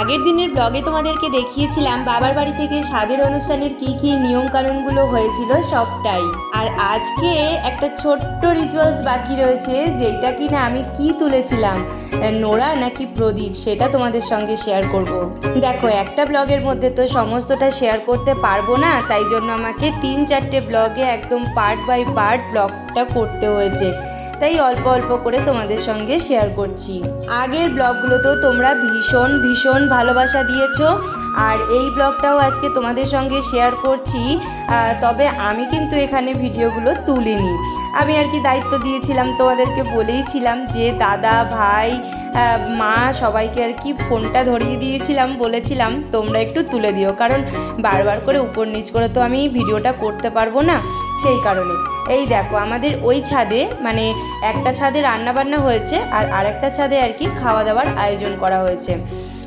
আগের দিনের ব্লগে তোমাদেরকে দেখিয়েছিলাম বাবার বাড়ি থেকে স্বাদের অনুষ্ঠানের কি কি নিয়ম কানুনগুলো হয়েছিল সবটাই আর আজকে একটা ছোট্ট রিচুয়ালস বাকি রয়েছে যেটা কিনা আমি কি তুলেছিলাম, নোরা নাকি প্রদীপ, সেটা তোমাদের সঙ্গে শেয়ার করব। দেখো, একটা ব্লগের মধ্যে তো সমস্তটা শেয়ার করতে পারব না, তাই জন্য আমাকে তিন চারটে ব্লগে একদম পার্ট বাই পার্ট ব্লগটা করতে হয়েছে তাই অল্প অল্প করে তোমাদের সঙ্গে শেয়ার করছি। আগের ব্লগগুলোতেও তোমরা ভীষণ ভীষণ ভালোবাসা দিয়েছ। আর এই ব্লগটাও আজকে তোমাদের সঙ্গে শেয়ার করছি। তবে আমি কিন্তু এখানে ভিডিওগুলো তুলিনি। আমি আর কি দায়িত্ব দিয়েছিলাম, তোমাদেরকে বলেইছিলাম যে দাদা, ভাই মা সবাইকে আর কি ফোনটা ধরিয়ে দিয়েছিলাম, বলেছিলাম তোমরা একটু তুলে দিও। কারণ বারবার করে উপর নিচ করে তো আমি ভিডিওটা করতে পারব না। সেই কারণে। এই দেখো, আমাদের ওই ছাদে মানে একটা ছাদে রান্না বান্না হয়েছে আর আরেকটা ছাদে আর কি খাওয়া দাওয়ার আয়োজন করা হয়েছে।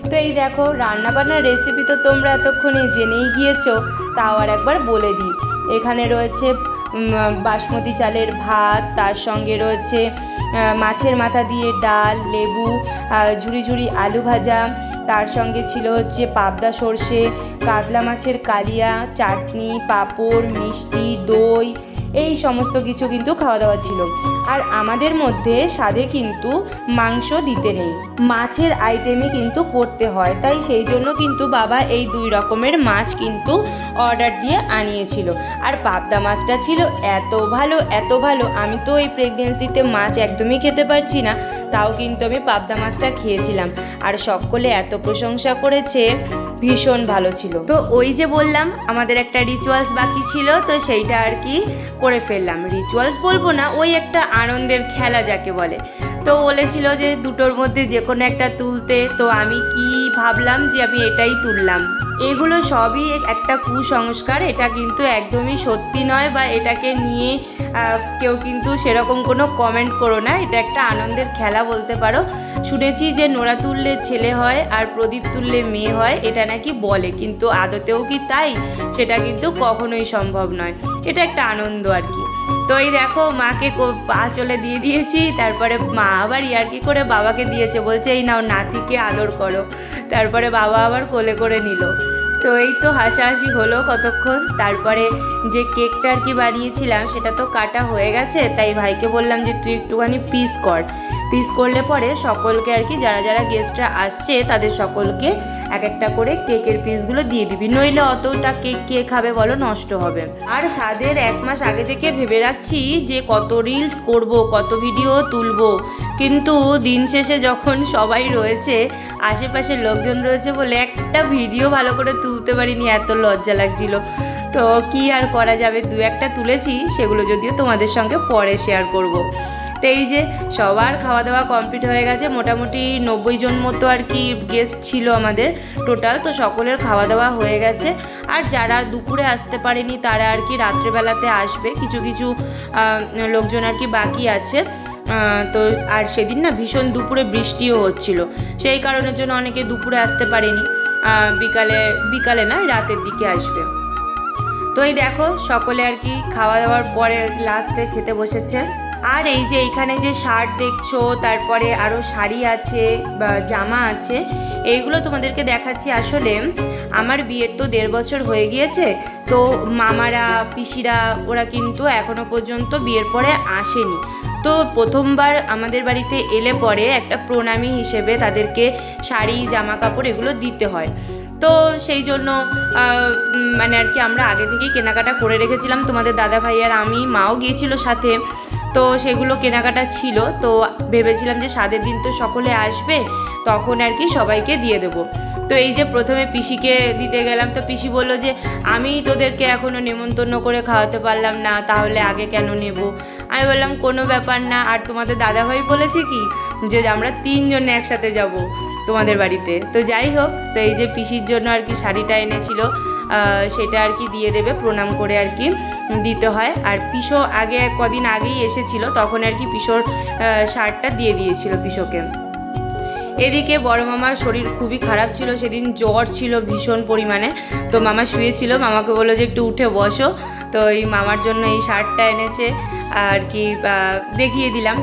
তো এই দেখো রান্না বান্নার রেসিপি তো তোমরা এতক্ষণে জেনেই গিয়েছো, তাও আর একবার বলে দিই। এখানে রয়েছে বাসমতি চালের ভাত, তার সঙ্গে রয়েছে মাছের মাথা দিয়ে ডাল, লেবু ঝুড়ি ঝুড়ি আলু ভাজা তার সঙ্গে ছিল হচ্ছে পাবদা সর্ষে কাতলা মাছের কালিয়া চাটনি পাঁপড় মিষ্টি দই এই সমস্ত কিছু কিন্তু খাওয়া দাওয়া ছিল। আর আমাদের মধ্যে স্বাদে কিন্তু মাংস দিতে নেই। মাছের আইটেমই কিন্তু করতে হয়। তাই সেই জন্য কিন্তু বাবা এই দুই রকমের মাছ কিন্তু অর্ডার দিয়ে আনিয়েছিল। আর পাবদা মাছটা ছিল এত ভালো এত ভালো, আমি তো এই প্রেগনেন্সিতে মাছ একদমই খেতে পারছি না। তাও কিন্তু আমি পাবদা মাছটা খেয়েছিলাম। আর সকলে এত প্রশংসা করেছে। ভীষণ ভালো ছিল। তো ওই যে বললাম, আমাদের একটা রিচুয়ালস বাকি ছিল, তো সেইটা আর কি করে ফেললাম। রিচুয়ালস বলব না, ওই একটা আনন্দের খেলা যাকে বলে। তো বলেছিল যে দুটোর মধ্যে যে কোনো একটা তুলতে, তো আমি কি ভাবলাম যে আমি এটাই তুললাম। এগুলো সবই একটা কুসংস্কার, এটা কিন্তু একদমই সত্যি নয় বা এটাকে নিয়ে কেউ কিন্তু সেরকম কোনো কমেন্ট করো না, এটা একটা আনন্দের খেলা বলতে পারো। শুনেছি যে নোড়া তুললে ছেলে হয় আর প্রদীপ তুললে মেয়ে হয়, এটা নাকি বলে, কিন্তু আদতেও কি তাই? সেটা কিন্তু কখনোই সম্ভব নয়। এটা একটা আনন্দ আর কি। তো এই দেখো, মাকে পা চলে দিয়ে দিয়েছি, তারপরে মা আবার ইয়ার্কি করে বাবাকে দিয়েছে, বলছে এই নাও নাতিকে আদর করো। তারপরে বাবা আবার কোলে করে নিল। তো এই তো হাসাহাসি হলো কতক্ষণ, তারপরে যে কেকটা আর কি বানিয়েছিলাম সেটা তো কাটা হয়ে গেছে, তাই ভাইকে বললাম যে তুই একটুখানি পিস কর। পিস করলে পরে সকলকে আর কি, যারা যারা গেস্টরা আসছে, তাদের সকলকে এক একটা করে কেকের পিসগুলো দিয়ে দিবি। নইলে অতটা কেক কে খাবে বলো, নষ্ট হবে। আর স্বাদের এক মাস আগে থেকে ভেবে রাখছি যে কত রিলস করব, কত ভিডিও তুলব। কিন্তু দিন শেষে যখন সবাই রয়েছে, আশেপাশের লোকজন রয়েছে বলে একটা ভিডিও ভালো করে তুলতে পারিনি, এত লজ্জা লাগছিল। তো কি আর করা যাবে? দু একটা তুলেছি, সেগুলো যদিও তোমাদের সঙ্গে পরে শেয়ার করব। তো এই যে সবার খাওয়া দাওয়া কমপ্লিট হয়ে গেছে, মোটামুটি নব্বই জন মতো আর কি গেস্ট ছিল আমাদের টোটাল তো সকলের খাওয়া দাওয়া হয়ে গেছে। আর যারা দুপুরে আসতে পারেনি, তারা আর কি রাত্রেবেলাতে আসবে। কিছু কিছু লোকজন আর কি বাকি আছে। তো আর সেদিন না ভীষণ দুপুরে বৃষ্টিও হচ্ছিল। সেই কারণের জন্য অনেকে দুপুরে আসতে পারেনি। বিকালে বিকালে না, রাতের দিকে আসবে। তো এই দেখো, সকলে আর কি খাওয়া দাওয়ার পরে লাস্টে খেতে বসেছে। আর এই যে এইখানে যে শার্ট দেখছ, তারপরে আরও শাড়ি আছে বা জামা আছে, এইগুলো তোমাদেরকে দেখাচ্ছি। আসলে আমার বিয়ের তো দেড় বছর হয়ে গিয়েছে, তো মামারা, পিসিরা, ওরা কিন্তু এখনও পর্যন্ত বিয়ের পরে আসেনি। তো প্রথমবার আমাদের বাড়িতে এলে পরে একটা প্রণামী হিসেবে তাদেরকে শাড়ি জামা কাপড় এগুলো দিতে হয়। তো সেই জন্য মানে আর কি আমরা আগে থেকেই কেনাকাটা করে রেখেছিলাম। তোমাদের দাদা ভাই আর আমি, মাও গিয়েছিল সাথে। তো সেগুলো কেনাকাটা ছিল, তো ভেবেছিলাম যে স্বাদের দিন তো সকলে আসবে, তখন আর কি সবাইকে দিয়ে দেবো। তো এই যে প্রথমে পিসিকে দিতে গেলাম, তো পিসি বলল যে, আমি তোদেরকে এখনও নেমন্তন্ন করে খাওয়াতে পারলাম না, তাহলে আগে কেন নেব? আমি বললাম, কোনো ব্যাপার না, আর তোমাদের দাদাভাই বলেছে কি, যে আমরা তিনজনে একসাথে যাব তোমাদের বাড়িতে। তো যাই হোক, তো এই যে পিসির জন্য আর কি শাড়িটা এনেছিল সেটা আর কি দিয়ে দেবে, প্রণাম করে আর কি দিতে হয়। আর পিসো আগে কদিন আগেই এসেছিল, তখন আর কি পিসোর শার্টটা দিয়ে দিয়েছিল পিসোকে। এদিকে বড় মামার শরীর খুবই খারাপ ছিল, সেদিন জ্বর ছিল ভীষণ পরিমাণে। তো মামা শুয়েছিল, মামাকে বলল যে একটু উঠে বসো। তো এই মামার জন্য এই শার্টটা এনেছে, আর কি দেখিয়ে দিলাম।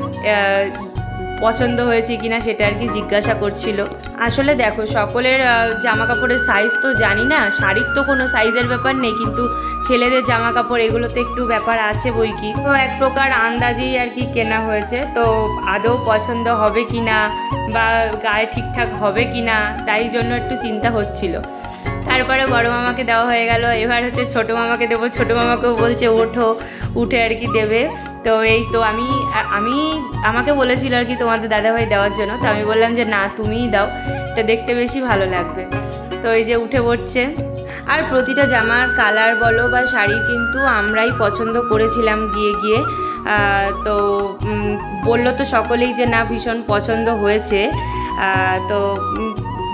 পছন্দ হয়েছে কি না সেটা আর কি জিজ্ঞাসা করছিল। আসলে দেখো, সকলের জামা কাপড়ের সাইজ তো জানি না, শাড়ির তো কোনো সাইজের ব্যাপার নেই, কিন্তু ছেলেদের জামা কাপড় এগুলোতে একটু ব্যাপার আছে বই কি। তো এক প্রকার আন্দাজেই আর কি কেনা হয়েছে। তো আদৌ পছন্দ হবে কি না বা গায়ে ঠিকঠাক হবে কি না তাই জন্য একটু চিন্তা হচ্ছিল। তারপরে বড় মামাকে দেওয়া হয়ে গেল। এবার হচ্ছে ছোটো মামাকে দেবো। ছোটো মামাকেও বলছে, ওঠো। উঠে আর কি দেবে। তো এই তো আমি আমি আমাকে বলেছিল আর কি তোমাদের দাদাভাই দেওয়ার জন্য। তো আমি বললাম যে, না, তুমিই দাও। এটা দেখতে বেশি ভালো লাগবে। তো এই যে উঠে পড়ছে। আর প্রতিটা জামার কালার বলো বা শাড়ি কিন্তু আমরাই পছন্দ করেছিলাম গিয়ে গিয়ে। তো বলল তো সকলেই যে, না, ভীষণ পছন্দ হয়েছে। তো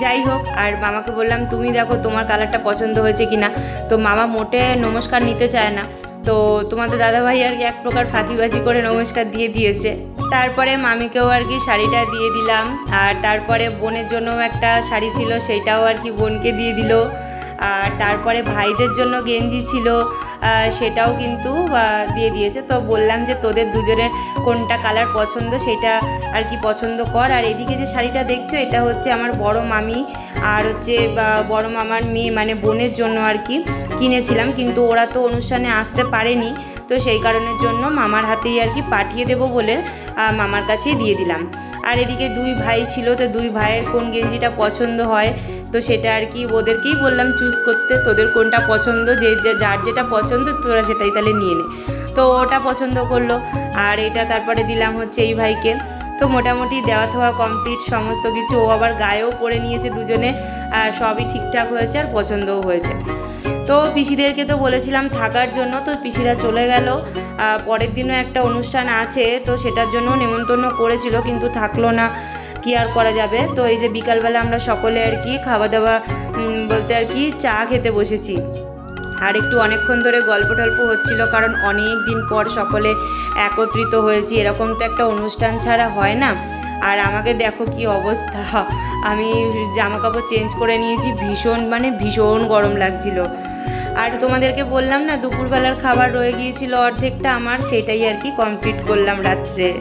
যাই হোক, আর মামাকে বললাম, তুমি দেখো তোমার কালারটা পছন্দ হয়েছে কি না তো মামা মোটে নমস্কার নিতে চায় না। তো তোমাদের দাদাভাই আর কি এক প্রকার ফাঁকিবাজি করে নমস্কার দিয়ে দিয়েছে। তারপরে মামিকেও আর কি শাড়িটা দিয়ে দিলাম, আর তারপরে বোনের জন্য একটা শাড়ি ছিল, সেটাও আর কি বোনকে দিয়ে দিল। আর তারপরে ভাইদের জন্য গেঞ্জি ছিল সেটাও কিন্তু দিয়ে দিয়েছে। তো বললাম যে তোদের দুজনের কোনটা কালার পছন্দ, সেটা আর কি পছন্দ কর। আর এদিকে যে শাড়িটা দেখছ, এটা হচ্ছে আমার বড় মামি আর হচ্ছে বড় মামার মেয়ে মানে বোনের জন্য আর কি কিনেছিলাম, কিন্তু ওরা তো অনুষ্ঠানে আসতে পারেনি, তো সেই কারণের জন্য মামার হাতেই আর কি পাঠিয়ে দেবো বলে মামার কাছেই দিয়ে দিলাম। আর এদিকে দুই ভাই ছিল, তো দুই ভাইয়ের কোন গেঞ্জিটা পছন্দ হয়, তো সেটা আর কি ওদেরকেই বললাম, চুজ করতে, তোদের কোনটা পছন্দ যে, যার যেটা পছন্দ, তোরা সেটাই তাহলে নিয়ে নে। তো ওটা পছন্দ করল, আর এটা তারপরে দিলাম হচ্ছে এই ভাইকে। তো মোটামুটি দেওয়া থাওয়া কমপ্লিট সমস্ত কিছু। ও আবার গায়েও পরে নিয়েছে দুজনে, আর সবই ঠিকঠাক হয়েছে আর পছন্দও হয়েছে। তো পিসিদেরকে তো বলেছিলাম থাকার জন্য, তো পিসিরা চলে গেল। পরের দিনও একটা অনুষ্ঠান আছে, তো সেটার জন্য নেমন্তন্ন করেছিল, কিন্তু থাকল না। কি আর করা যাবে? তো এই যে বিকালবেলা আমরা সকলে আর কি খাওয়া দাওয়া বলতে আর কি চা খেতে বসেছি। আর একটু অনেকক্ষণ ধরে গল্প টল্প হচ্ছিল, কারণ অনেক দিন পর সকলে একত্রিত হয়েছি, এরকম তো একটা অনুষ্ঠান ছাড়া হয় না। আর আমাকে দেখো কি অবস্থা। আমি জামা কাপড় চেঞ্জ করে নিয়েছি, ভীষণ মানে ভীষণ গরম লাগছিল। আর তোমাদেরকে বললাম না, দুপুরবেলার খাবার রয়ে গিয়েছিল অর্ধেকটা আমার, সেটাই আর কি কমপ্লিট করলাম রাত্রে।